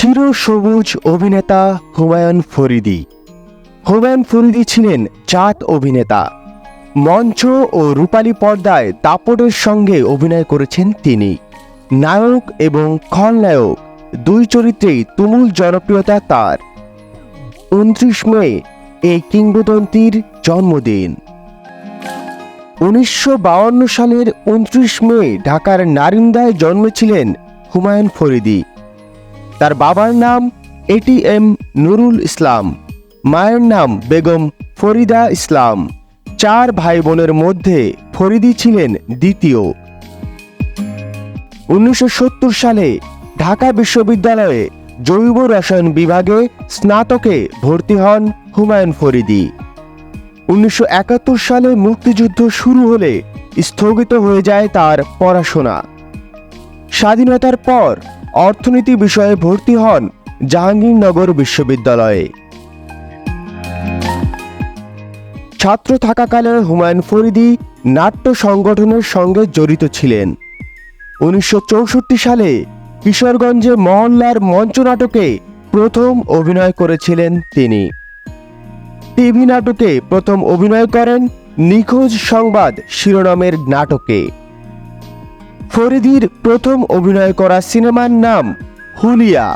চির সবুজ অভিনেতা হুমায়ুন ফরিদি। হুমায়ুন ফরিদি ছিলেন জাত অভিনেতা। মঞ্চ ও রূপালী পর্দায় দাপটের সঙ্গে অভিনয় করেছেন তিনি। নায়ক এবং খলনায়ক দুই চরিত্রেই তুমুল জনপ্রিয়তা তার। উনত্রিশ মে এই কিংবদন্তির জন্মদিন। উনিশশো সালের উনত্রিশ মে ঢাকার নারিন্দায় জন্মেছিলেন হুমায়ুন ফরিদি। তার বাবার নাম এটি এম নুরুল ইসলাম, মায়ের নাম বেগম ফরিদা ইসলাম। চার ভাই বোনের মধ্যে ফরিদি ছিলেন দ্বিতীয়। উনিশশো সত্তর সালে ঢাকা বিশ্ববিদ্যালয়ে জৈব রসায়ন বিভাগে স্নাতকে ভর্তি হন হুমায়ুন ফরিদি। উনিশশো একাত্তর সালে মুক্তিযুদ্ধ শুরু হলে স্থগিত হয়ে যায় তার পড়াশোনা। স্বাধীনতার পর অর্থনীতি বিষয়ে ভর্তি হন জাহাঙ্গীরনগর বিশ্ববিদ্যালয়ে। ছাত্র থাকাকালে হুমায়ুন ফরিদি নাট্য সংগঠনের সঙ্গে জড়িত ছিলেন। উনিশশো চৌষট্টি সালে কিশোরগঞ্জে মহল্লার মঞ্চ নাটকে প্রথম অভিনয় করেছিলেন তিনি। টিভি নাটকে প্রথম অভিনয় করেন নিখোঁজ সংবাদ শিরোনামের নাটকে। ফরিদির প্রথম অভিনয় করা সিনেমার নাম হুলিয়া।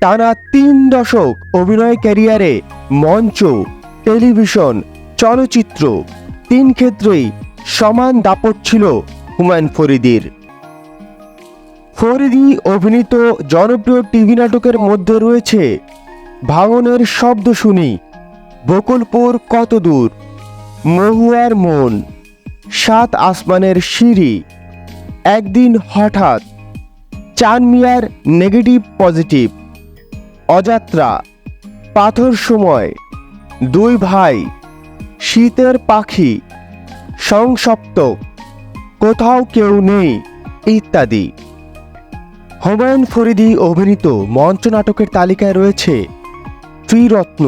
টানা তিন দশক অভিনয় ক্যারিয়ারে মঞ্চ, টেলিভিশন, চলচ্চিত্র তিন ক্ষেত্রেই সমান দাপট ছিল হুমায়ুন ফরিদির। ফরিদি অভিনীত জনপ্রিয় টিভি নাটকের মধ্যে রয়েছে ভাঙনের শব্দ শুনি, বকুলপুর কত দূর, মহুয়ার মন, সাত আসমানের সিঁড়ি। একদিন হঠাৎ চান মিয়ার নেগেটিভ পজিটিভ, অযাত্রা, পাথর সময়, দুই ভাই, শীতের পাখি সংসপ্তক কোথাও কেউ নেই, ইত্যাদি। হুমায়ুন ফরিদি অভিনীত মঞ্চ নাটকের তালিকায় রয়েছে ত্রিরত্ন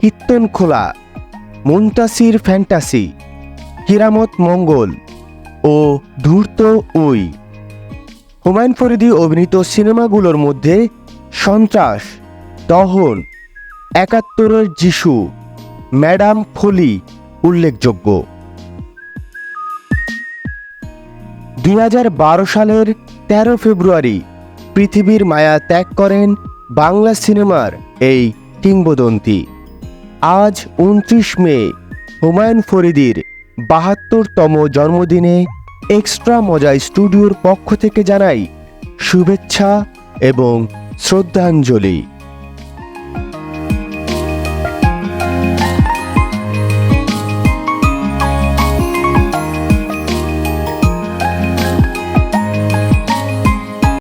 কীর্তন খোলা মুন্তাসির ফ্যান্টাসি, কিরামত মঙ্গল। ও ধূর্ত ওই হুমায়ুন ফরিদি অভিনীত সিনেমাগুলোর মধ্যে সন্ত্রাস, দহন, একাত্তরের যিশু, ম্যাডাম ফলি উল্লেখযোগ্য। দুই হাজার বারো সালের তেরো ফেব্রুয়ারি পৃথিবীর মায়া ত্যাগ করেন বাংলা সিনেমার এই কিংবদন্তি। আজ উনত্রিশ মে, হুমায়ুন ফরিদির বাহাত্তরতম জন্মদিনে এক্সট্রা মজা স্টুডিওর পক্ষ থেকে জানাই শুভেচ্ছা এবং শ্রদ্ধাঞ্জলি।